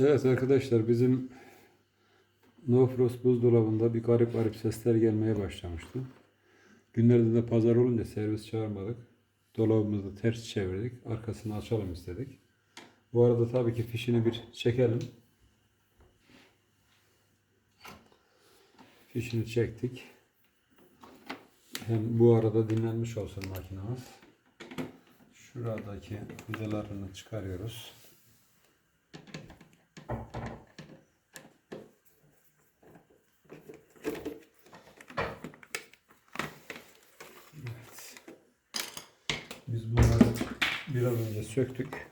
Evet arkadaşlar bizim No Frost buzdolabında bir garip garip sesler gelmeye başlamıştı. Günlerde de pazar olunca servis çağırmadık. Dolabımızı ters çevirdik. Arkasını açalım istedik. Bu arada tabii ki fişini bir çekelim. Fişini çektik. Hem bu arada dinlenmiş olsun makinamız. Şuradaki vidalarını çıkarıyoruz. Biz bunları biraz önce söktük.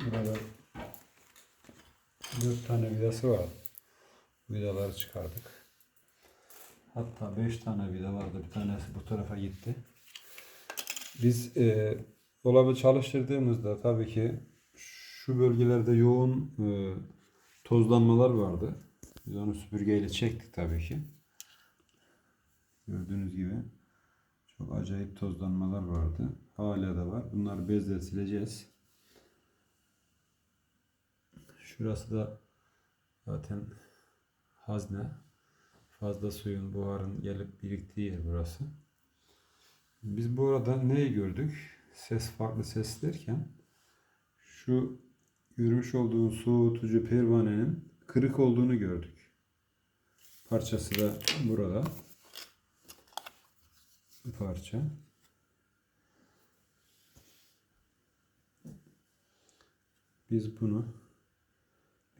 Burada dört tane vidası var. Vidaları çıkardık. Hatta beş tane vida vardı. Bir tanesi bu tarafa gitti. Biz e, dolabı çalıştırdığımızda tabii ki şu bölgelerde yoğun e, tozlanmalar vardı. Biz onu süpürgeyle çektik tabii ki. Gördüğünüz gibi çok acayip tozlanmalar vardı. Hala da var. Bunları bezle sileceğiz. Şurası da zaten hazne. Fazla suyun, buharın gelip biriktiği yer burası. Biz bu arada neyi gördük? Ses farklı ses derken şu görmüş olduğun soğutucu pervanenin kırık olduğunu gördük. Parçası da burada. Bir parça. Biz bunu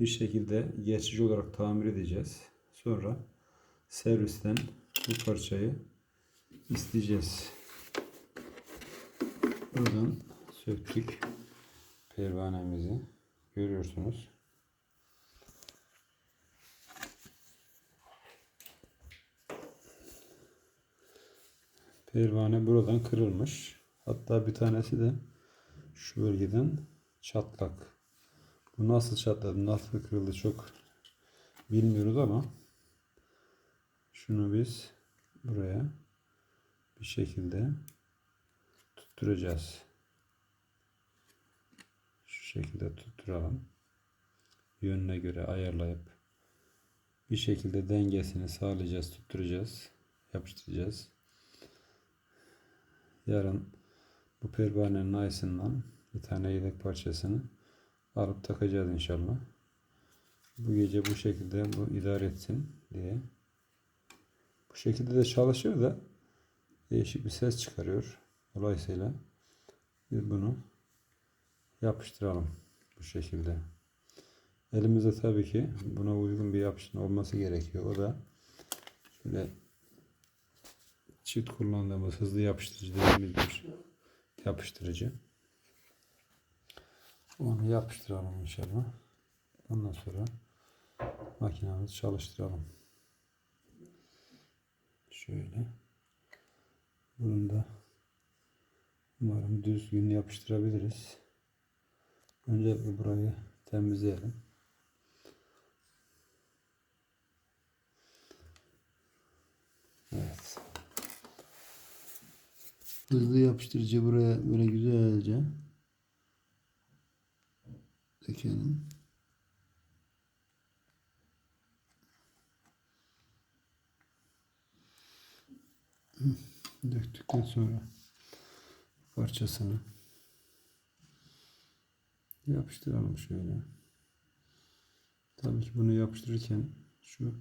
bir şekilde geçici olarak tamir edeceğiz. Sonra servisten bu parçayı isteyeceğiz. Buradan söktük pervanemizi. Görüyorsunuz. Pervane buradan kırılmış. Hatta bir tanesi de şu bölgeden çatlak. Bu nasıl çatladı, nasıl kırıldı çok bilmiyoruz ama şunu biz buraya bir şekilde tutturacağız. Şu şekilde tutturalım. Yönüne göre ayarlayıp bir şekilde dengesini sağlayacağız, tutturacağız, yapıştıracağız. Yarın bu pervanenin ayısından bir tane yedek parçasını alıp takacağız inşallah. Bu gece bu şekilde bu idare etsin diye. Bu şekilde de çalışır da değişik bir ses çıkarıyor. Dolayısıyla biz bunu yapıştıralım bu şekilde. Elimizde tabii ki buna uygun bir yapıştırma olması gerekiyor. O da şöyle çift kullandığımız hızlı yapıştırıcı dediğimiz bir yapıştırıcı. Onu yapıştıralım inşallah. Ondan sonra makinamızı çalıştıralım. Şöyle. Bunu da umarım düzgün yapıştırabiliriz. Önce burayı temizleyelim. Evet. Hızlı yapıştırıcı buraya böyle güzelce dökelim. Döktükten sonra parçasını yapıştıralım şöyle. Tabii ki bunu yapıştırırken şu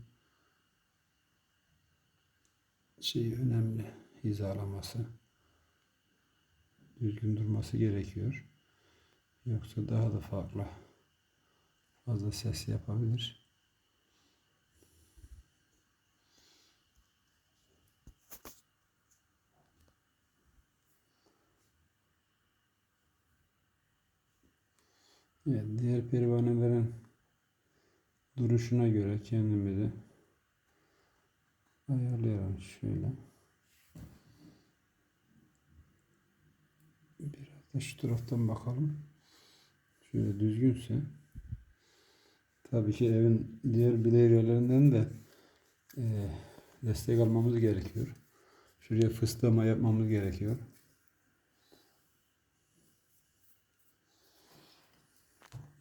şey önemli hizalaması düzgün durması gerekiyor. Yoksa daha da farklı fazla ses yapabilir. Evet, diğer pervanelerin duruşuna göre kendimizi ayarlayalım şöyle. Biraz da şu taraftan bakalım. Şöyle düzgünse tabii ki evin diğer bileyrelerinden de e, destek almamız gerekiyor. Şuraya fıstığıma yapmamız gerekiyor.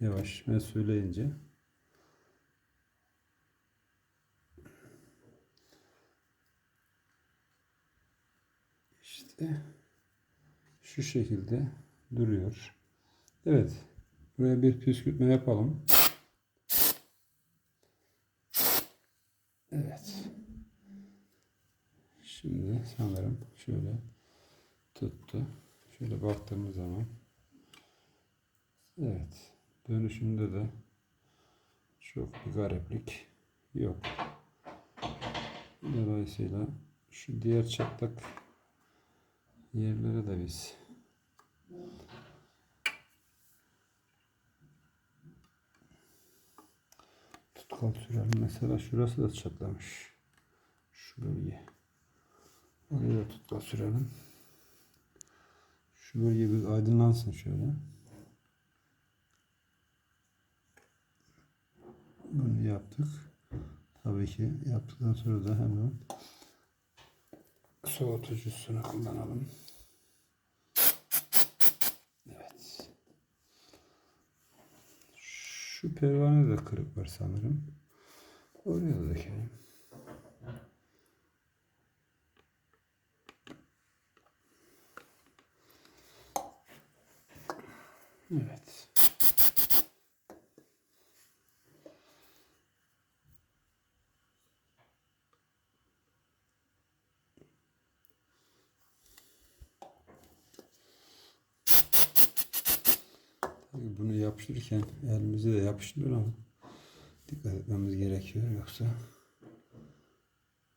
Yavaş ben söyleyince. İşte şu şekilde duruyor. Evet. Buraya bir püskürtme yapalım. Evet. Şimdi sanırım şöyle tuttu. Şöyle baktığımız zaman evet dönüşünde de çok bir gariplik yok. Dolayısıyla şu diğer çatlak yerlere de biz tutkal sürelim. Mesela şurası da çatlamış. Şu bölge. Oraya da tutkal sürelim. Şu bölge bir aydınlansın şöyle. Bunu yaptık. Tabii ki yaptıktan sonra da hemen soğutucusunu kullanalım. Evet. Şu pervane de kırık var sanırım. Oraya da dökelim. Evet. Tabii bunu yapıştırırken elimize de yapıştırır ama dikkat etmemiz gerekiyor yoksa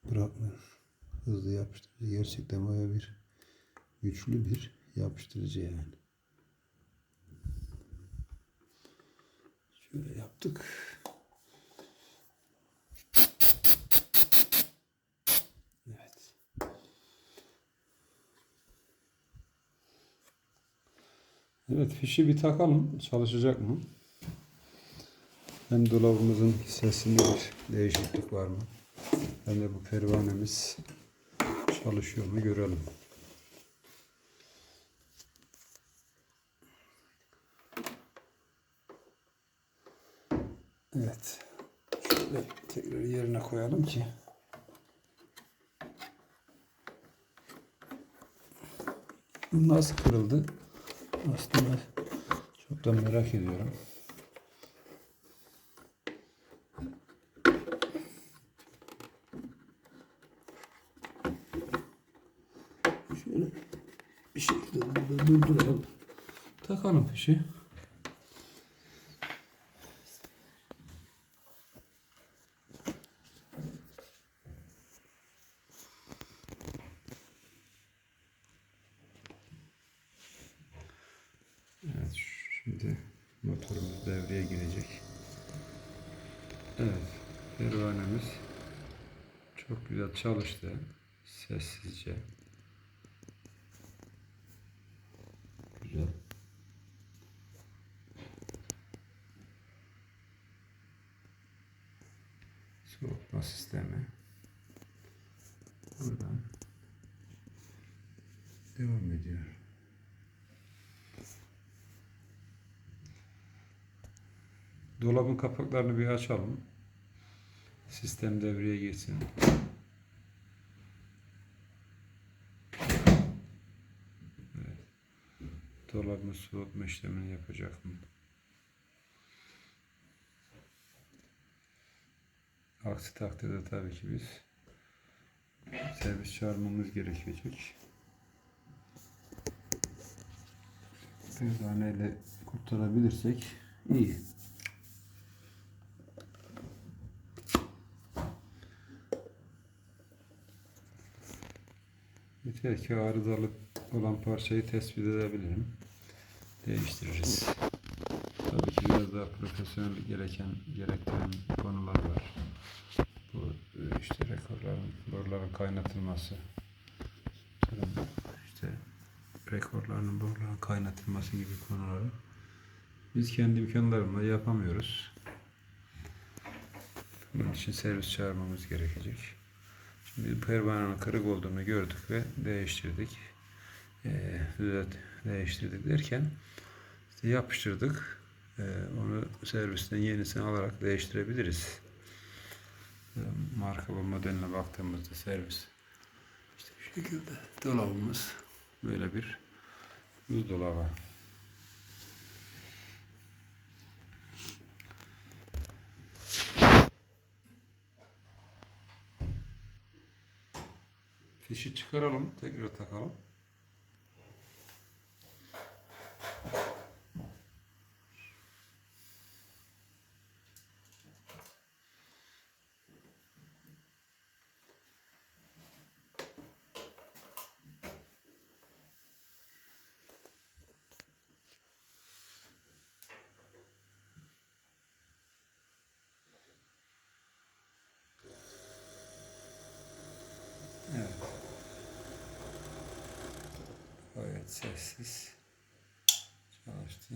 bırakmıyor. Hızlı yapıştırıcı gerçekten baya bir güçlü bir yapıştırıcı yani. Şöyle yaptık. Evet fişi bir takalım. Çalışacak mı? Hem dolabımızın sesinde bir değişiklik var mı? Hem de bu pervanemiz çalışıyor mu görelim. Evet. Şöyle tekrar yerine koyalım ki. Nasıl kırıldı? Aslında çok da merak ediyorum. Şöyle bir şekilde burada durduralım. Takalım fişi. Evet şimdi motorumuz devreye girecek. Evet pervanemiz çok güzel çalıştı. Sessizce. Güzel. Soğutma sistemi. Buradan devam ediyor. Dolabın kapaklarını bir açalım. Sistem devreye girsin. Evet. Dolabın soğutma işlemini yapacak mı? Aksi takdirde tabii ki biz servis çağırmamız gerekecek. Pervaneyle kurtarabilirsek iyi. Yeter ki arızalı olan parçayı tespit edebilirim. Değiştiririz. Tabii ki biraz daha profesyonel gereken gerektiren konular var. Bu e, işte rekorların, boruların kaynatılması. İşte rekorların, boruların kaynatılması gibi konuları biz kendi imkanlarımla yapamıyoruz. Bunun için servis çağırmamız gerekecek. Şimdi pervanenin kırık olduğunu gördük ve değiştirdik. Ee, düzelt, değiştirdik derken işte yapıştırdık. Ee, onu servisten yenisini alarak değiştirebiliriz. Ee, Marka ve modeline baktığımızda servis işte bu şekilde dolabımız böyle bir buzdolabı. Fişi çıkaralım, tekrar takalım. Evet. Gayet sessiz çalıştı.